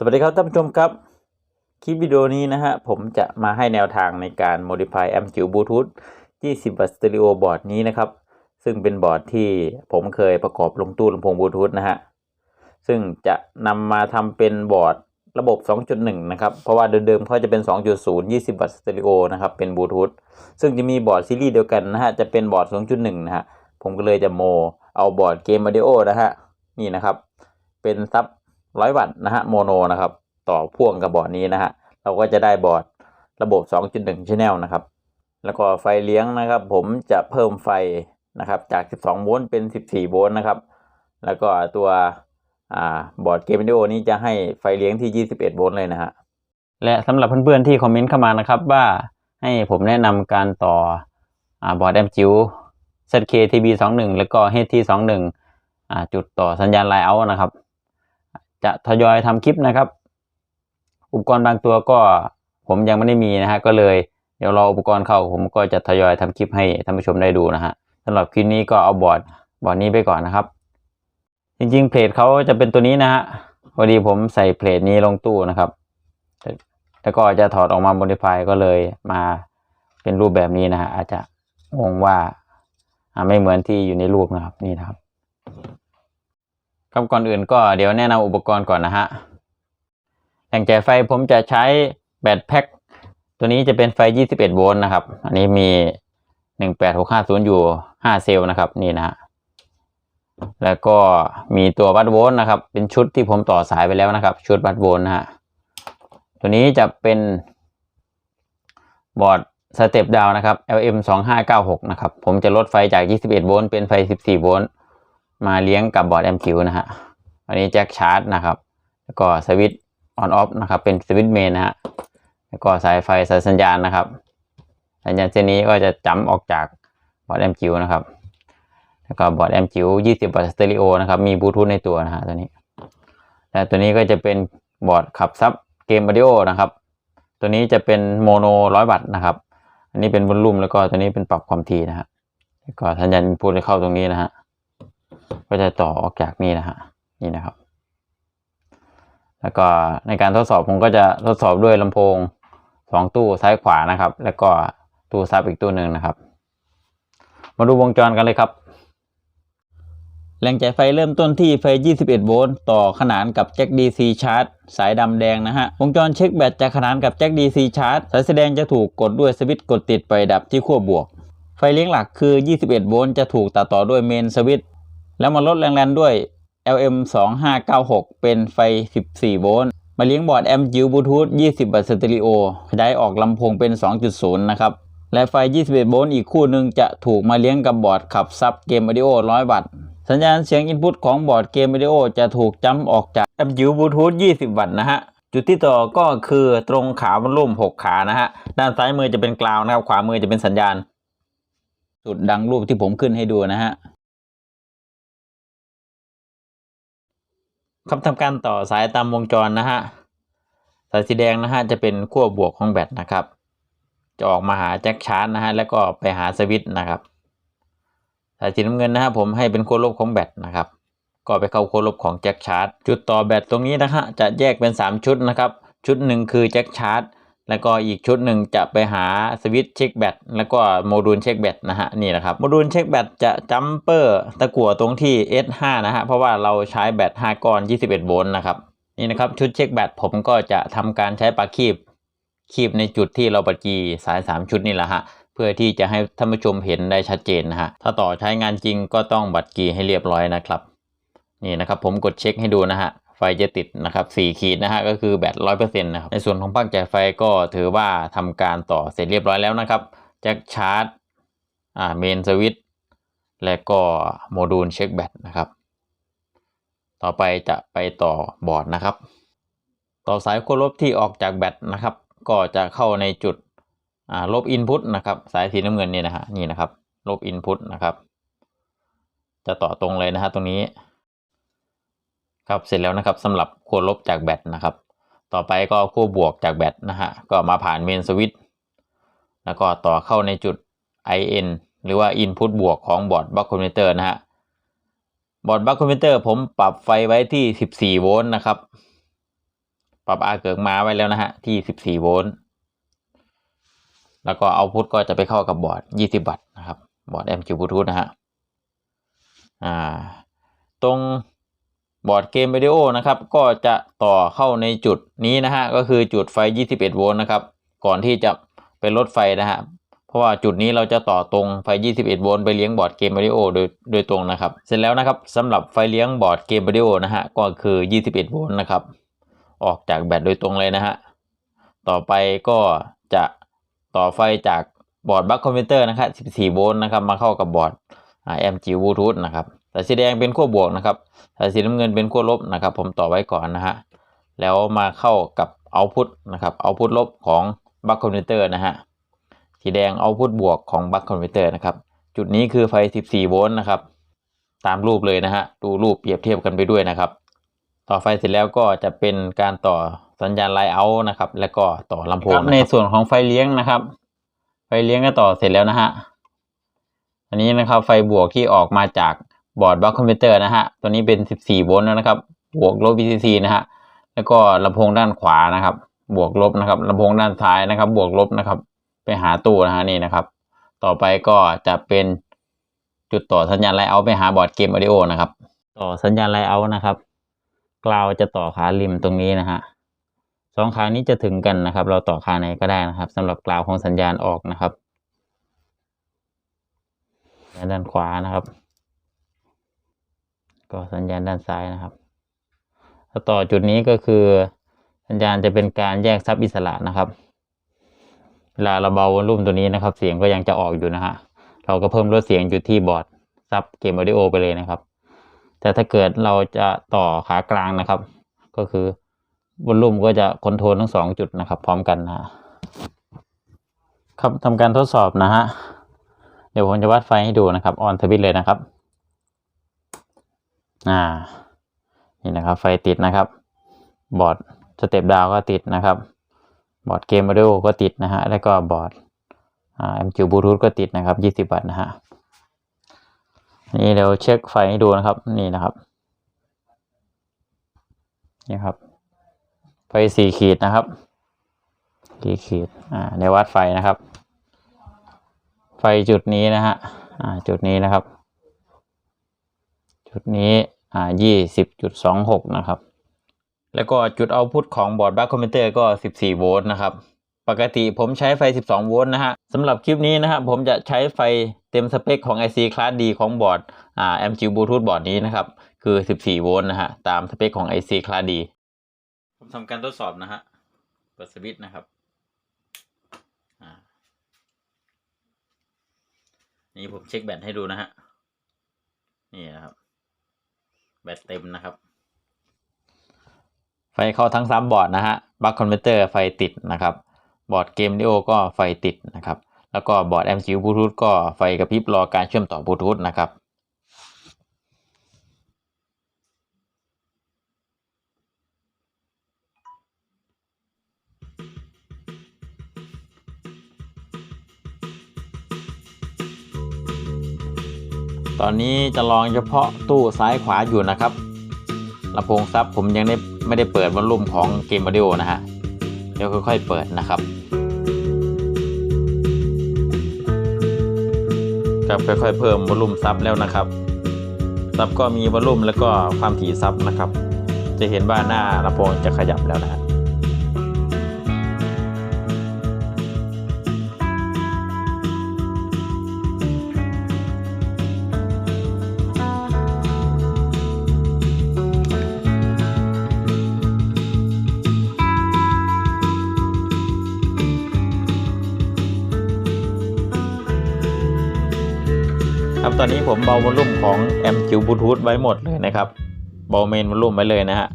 สวัสดีครับท่านผู้ชมครับ คลิปวิดีโอนี้นะฮะ ผมจะมาให้แนวทางในการ modify แอมจิ๋วบลูทูธ20 วัตต์สเตอริโอบอร์ดนี้นะครับ ซึ่งเป็นบอร์ดที่ผมเคยประกอบลงตู้ลำโพงบลูทูธนะฮะ ซึ่งจะนำมาทำเป็นบอร์ด ระบบ 2.1 นะครับ เพราะว่าเดิมๆเขาจะเป็น 2.0 20 วัตต์สเตอริโอนะครับ เป็นบลูทูธ ซึ่งจะมีบอร์ดซีรีส์เดียวกันนะฮะ จะเป็นบอร์ด 2.1 นะฮะ ผมก็เลยจะโม เอาบอร์ดเกมวิดีโอนะฮะ นี่นะครับ เป็นซับร้อยวัตต์นะฮะ โมโนนะครับ ต่อพ่วงกับบอร์ดนี้นะฮะ เราก็จะได้บอร์ดระบบ 2.1 channel นะครับ แล้วก็ไฟเลี้ยงนะครับ ผมจะเพิ่มไฟนะครับ จาก 12 โวลต์เป็น 14 โวลต์นะครับ แล้วก็ตัว อ่าบอร์ดเกมวิดีโอนี้จะให้ไฟเลี้ยงที่ 21 โวลต์เลยนะฮะ และสำหรับเพื่อนๆที่คอมเมนต์เข้ามานะครับว่าให้ผมแนะนำการต่ออบอร์ดแอมจิว ZK-TB 21 แล้วก็ HT21 อ่าจุดต่อสัญญาณไลน์เอานะครับ จะทยอยทำคลิปนะครับ อุปกรณ์บางตัวก็ผมยังไม่ได้มีนะฮะก็เลยเดี๋ยวรออุปกรณ์เข้าผมก็จะทยอยทำคลิปให้ท่านผู้ชมได้ดูนะฮะสำหรับคลิปนี้ก็เอาบอร์ดบอร์ดนี้ไปก่อนนะครับ จริงๆเพลทเขาจะเป็นตัวนี้นะฮะพอดีผมใส่เพลทนี้ลงตู้นะครับแล้วก็จะถอดออกมา modify ก็เลยมาเป็นรูปแบบนี้นะฮะอาจจะงงว่าอ่าไม่เหมือนที่อยู่ในรูปนะครับนี่นะครับครับก่อนอื่นก็เดี๋ยวแนะนำอุปกรณ์ก่อนนะฮะแหล่งจ่ายไฟผมจะใช้แบตแพ็คตัวนี้จะเป็นไฟ 21 โวลต์นะครับ อันนี้มี 18650 อยู่ 5 เซลล์นะครับ นี่นะฮะ แล้วก็มีตัววัดโวลต์นะครับ เป็นชุดที่ผมต่อสายไปแล้วนะครับ ชุดวัดโวลต์นะฮะตัวนี้จะเป็นบอร์ดสเต็ปดาวนะครับ LM 2596นะครับ ผมจะลดไฟจาก 21 โวลต์เป็นไฟ 14 โวลต์มาเลี้ยงกับบอร์ดแอมคิวนะฮะอันนี้แจ็คชาร์จนะครับ แล้วก็สวิตช์ออนออฟนะครับ เป็นสวิตช์เมนนะฮะ แล้วก็สายไฟสายสัญญาณนะครับ สัญญาณเส้นนี้ก็จะจำออกจากบอร์ดแอมคิวนะครับ แล้วก็บอร์ดแอมคิว20วัตต์สเตอริโอนะครับมีบลูทูธในตัวนะฮะตัวนี้และตัวนี้ก็จะเป็นบอร์ดขับซับเกมวิดีโอนะครับตัวนี้จะเป็นโมโนร้อยวัตต์นะครับ อันนี้เป็นวอลลุ่มแล้วก็ตัวนี้เป็นปรับความถี่นะฮะแล้วก็สัญญาณพูดเข้าตรงนี้นะฮะก็จะต่อออกจากนี่นะฮะนี่นะครับ แล้วก็ในการทดสอบผมก็จะทดสอบด้วยลำโพงสองตู้ซ้ายขวานะครับ แล้วก็ตู้ซับอีกตู้หนึ่งนะครับ มาดูวงจรกันเลยครับ แหล่งจ่ายไฟเริ่มต้นที่ไฟ 21 โวลต์ต่อขนานกับแจ็ค DC ชาร์จสายดำแดงนะฮะ วงจรเช็คแบตจะขนานกับแจ็ค DC ชาร์จสายสีแดงจะถูกกดด้วยสวิตช์กดติดไปดับที่ขั้วบวก ไฟเลี้ยงหลักคือ 21 โวลต์จะถูกตัดต่อด้วยเมนสวิตช์แล้วมาลดแรงดันด้วย LM 2596เป็นไฟ 14 โวลต์มาเลี้ยงบอร์ดแอมจิวบลูทูธ20 วัตต์สเตอริโอได้ออกลำโพงเป็น 2.0 นะครับและไฟ 21 โวลต์อีกคู่หนึ่งจะถูกมาเลี้ยงกับบอร์ดขับซับเกมวิดีโอ 100 วัตต์ สัญญาณเสียงอินพุตของบอร์ดเกมวิดีโอจะถูกจัมออกจากแอมป์จิวบลูทูธ20 วัตต์นะฮะจุดที่ต่อก็คือตรงขาวอลลุ่ม 6 ขานะฮะ ด้านซ้ายมือจะเป็นกราวนะครับ ขวามือจะเป็นสัญญาณจุดดังรูปที่ผมขึ้นให้ดูนะฮะครับทำการต่อสายตามวงจรนะฮะ สายสีแดงนะฮะ จะเป็นขั้วบวกของแบตนะครับ จะออกมาหาแจ็คชาร์จนะฮะ แล้วก็ไปหาสวิตช์นะครับ สายสีน้ำเงินนะฮะผมให้เป็นขั้วลบของแบตนะครับ ก็ไปเข้าขั้วลบของแจ็คชาร์จจุดต่อแบตตรงนี้นะฮะจะแยกเป็น 3 ชุดนะครับ ชุดหนึ่งคือแจ็คชาร์จแล้วก็อีกชุดหนึ่งจะไปหาสวิตช์เช็คแบตแล้วก็โมดูลเช็คแบตนะฮะนี่นะครับโมดูลเช็คแบตจะจัมเปอร์ตะกั่วตรงที่ S5 นะฮะเพราะว่าเราใช้แบต5ก้อน 21 โวลต์นะครับนี่นะครับชุดเช็คแบตผมก็จะทำการใช้ปากคีบคีบในจุดที่เราปะจีสาย 3 ชุดนี่แหละฮะ พื่อที่จะให้ท่านผู้ชมเห็นได้ชัดเจนนะฮะ ถ้าต่อใช้งานจริงก็ต้องบัดกีให้เรียบร้อยนะครับ นี่นะครับผมกดเช็คให้ดูนะฮะ ไฟจะติดนะครับ4ขีดนะฮะก็คือแบตร้อยเปอร์เซ็นต์นะครับ ในส่วนของปลั๊กจ่ายไฟก็ถือว่าทำการต่อเสร็จเรียบร้อยแล้วนะครับแจ็คชาร์จ อ่าเมนสวิตช์และก็โมดูลเช็คแบตนะครับ ต่อไปจะไปต่อบอร์ดนะครับ ต่อสายขั้วลบที่ออกจากแบตนะครับ ก็จะเข้าในจุด ลบอินพุตนะครับ สายสีน้ำเงินนี่นะฮะนี่นะครับ ลบอินพุตนะครับ จะต่อตรงเลยนะฮะตรงนี้ครับเสร็จแล้วนะครับสำหรับขั้วลบจากแบตนะครับ ต่อไปก็ขั้วบวกจากแบตนะฮะก็มาผ่านเมนสวิตช์แล้วก็ต่อเข้าในจุด IN หรือว่า Input บวกของบอร์ดบัคคอมพิวเตอร์นะฮะบอร์ดบัคคอมพิวเตอร์ผมปรับไฟไว้ที่ 14 โวลต์นะครับ ปรับอาเกิกมาไว้แล้วนะฮะที่ 14 โวลต์ แล้วก็เอาพุทก็จะไปเข้ากับบอร์ด 20 วัตต์นะครับ บอร์ด MQ Bluetooth นะฮะอ่าตรงบอร์ดเกมวิดีโอนะครับ ก็จะต่อเข้าในจุดนี้นะฮะ ก็คือจุดไฟ 21 โวลต์นะครับ ก่อนที่จะเป็นลดไฟนะฮะ เพราะว่าจุดนี้เราจะต่อตรงไฟ 21 โวลต์ไปเลี้ยงบอร์ดเกมวิดีโอโดยโดยตรงนะครับ เสร็จแล้วนะครับสำหรับไฟเลี้ยงบอร์ดเกมวิดีโอนะฮะ ก็คือ 21 โวลต์นะครับ ออกจากแบตโดยตรงเลยนะฮะ ต่อไปก็จะ ต่อไฟจากบอร์ดบัคคอมพิวเตอร์นะครับ14 โวลต์นะครับมาเข้ากับบอร์ด MG Bluetooth นะครับสายสีแดงเป็นขั้วบวกนะครับสายสีน้ำเงินเป็นขั้วลบนะครับ ผมต่อไว้ก่อนนะฮะแล้วมาเข้ากับเอาพุทนะครับเอาพุทลบของบัคคอมพิวเตอร์นะฮะสีแดงเอาพุทบวกของบัคคอมพิวเตอร์นะครับจุดนี้คือไฟ 14 โวลต์นะครับตามรูปเลยนะฮะดูรูปเปรียบเทียบกันไปด้วยนะครับ ต่อไฟเสร็จแล้วก็จะเป็นการต่อ สัญญาณไลน์เอาท์นะครับ แล้วก็ต่อลำโพงในส่วนของไฟเลี้ยงนะครับ ไฟเลี้ยงก็ต่อเสร็จแล้วนะฮะอันนี้นะครับไฟบวกที่ออกมาจากบอร์ดบัคคอมพิวเตอร์นะฮะตัวนี้เป็น 14 โวลต์นะครับ บวกลบ VCC นะฮะแล้วก็ลำโพงด้านขวานะครับ บวกลบนะครับลำโพงด้านซ้ายนะครับ บวกลบนะครับ ไปหาตู้นะฮะนี่นะครับ ต่อไปก็จะเป็นจุดต่อสัญญาณไลน์เอาท์ไปหาบอร์ดเกมออดิโอนะครับ ต่อสัญญาณไลน์เอาท์นะครับกราวจะต่อขาริมตรงนี้นะฮะ สองขานี้จะถึงกันนะครับ เราต่อขาไหนก็ได้นะครับสำหรับกราวของสัญญาณออกนะครับ ด้านขวานะครับ ก็สัญญาณด้านซ้ายนะครับแล้วต่อจุดนี้ก็คือสัญญาณจะเป็นการแยกซับอิสระนะครับเวลาเราเบาวอลลุ่มตัวนี้นะครับ เสียงก็ยังจะออกอยู่นะฮะเราก็เพิ่มลดเสียงอยู่ที่บอร์ดซับเกมออดิโอไปเลยนะครับ แต่ถ้าเกิดเราจะต่อขากลางนะครับ ก็คือ วอลลุ่มก็จะคอนโทรลทั้งสองจุดนะครับ พร้อมกันนะครับทำการทดสอบนะฮะ เดี๋ยวผมจะวัดไฟให้ดูนะครับออนสวิตเลยนะครับ อ่า นี่นะครับ ไฟติดนะครับ บอร์ดสเต็ปดาวก็ติดนะครับ บอร์ดเกม a ด i o ก็ติดนะฮะ แล้วก็บอร์ดอ่า MQ Bluetooth ก็ติดนะครับ20วัตต์นะฮะ นี่เดี๋ยวเช็คไฟให้ดูนะครับ นี่นะครับ นี่ครับ ไฟสี่ขีดนะครับสี่ขีดอ่าเดี๋ยววัดไฟนะครับ ไฟจุดนี้นะฮะอ่าจุดนี้นะครับ จุดนี้อ่ายี่สิบจุดสองหกนะครับ แล้วก็จุดเอาพุทของบอร์ดบัคคอมพิวเตอร์ก็14โวลต์นะครับปกติผมใช้ไฟ 12 โวลต์นะฮะสำหรับคลิปนี้นะครับผมจะใช้ไฟเต็มสเปคของ IC Class D ของบอร์ดอ่า MQ Bluetooth บอร์ดนี้นะครับ คือ 14 โวลต์นะฮะ ตามสเปคของ IC Class D ผมทำการทดสอบนะฮะเปิดสวิตช์นะครับนี่ผมเช็คแบตให้ดูนะฮะ นี่นะครับ แบตเต็มนะครับ ไฟเข้าทั้งซ้ำบอร์ดนะฮะ บัคคอมพิวเตอร์ไฟติดนะครับ บอร์ดเกมดิโอก็ไฟติดนะครับ แล้วก็บอร์ด MCU Bluetooth ก็ไฟกระพริบรอการเชื่อมต่อบลูทูธนะครับ ตอนนี้จะลองเฉพาะตู้ซ้ายขวาอยู่นะครับลำโพงซับผมยังได้ไม่ได้เปิดวอลลุ่มของเกมวิดีโอนะฮะ เดี๋ยวค่อยๆเปิดนะครับครับค่อยๆเพิ่มวอลลุ่มซับแล้วนะครับซับก็มีวอลลุ่มแล้วก็ความถี่ซับนะครับ จะเห็นว่าหน้าลำโพงจะขยับแล้วนะฮะ ตอนนี้ผมเบาวอลลุ่มของ MQ Bluetooth ไว้หมดเลยนะครับ เบาเมนวอลลุ่มไว้เลยนะฮะ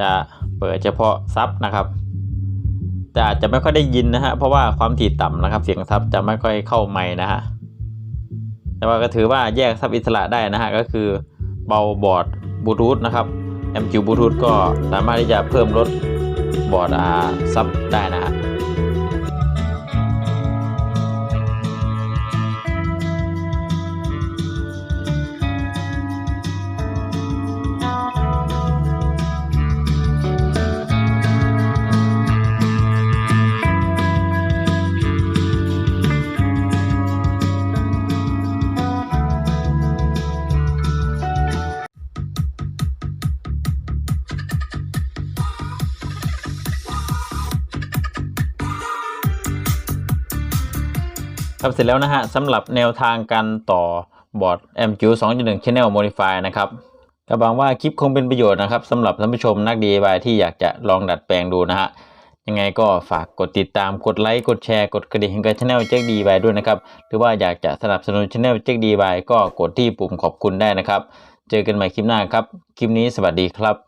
จะเปิดเฉพาะซับนะครับแต่อาจจะไม่ค่อยได้ยินนะฮะ เพราะว่าความถี่ต่ำนะครับ เสียงซับจะไม่ค่อยเข้าไมค์นะฮะ แต่ว่าก็ถือว่าแยกซับอิสระได้นะฮะ ก็คือเบาบอร์ดบลูทูธนะครับ MQ Bluetooth ก็สามารถที่จะเพิ่มลดบอร์ดอาซับได้นะฮะ ครับเสร็จแล้วนะฮะสำหรับแนวทางการต่อบอร์ด MQ 2.1 Channel Modify นะครับก็หวังว่าคลิปคงเป็นประโยชน์นะครับสำหรับท่านผู้ชมนัก DIY ที่อยากจะลองดัดแปลงดูนะฮะยังไงก็ฝากกดติดตามกดไลค์กดแชร์กดกระดิ่งให้กับช anel เจ๊ก DIY ด้วยนะครับหรือว่าอยากจะสนับสนุนช anel เจ๊ก DIY ก็กดที่ปุ่มขอบคุณได้นะครับ เจอกันใหม่คลิปหน้าครับ คลิปนี้สวัสดีครับ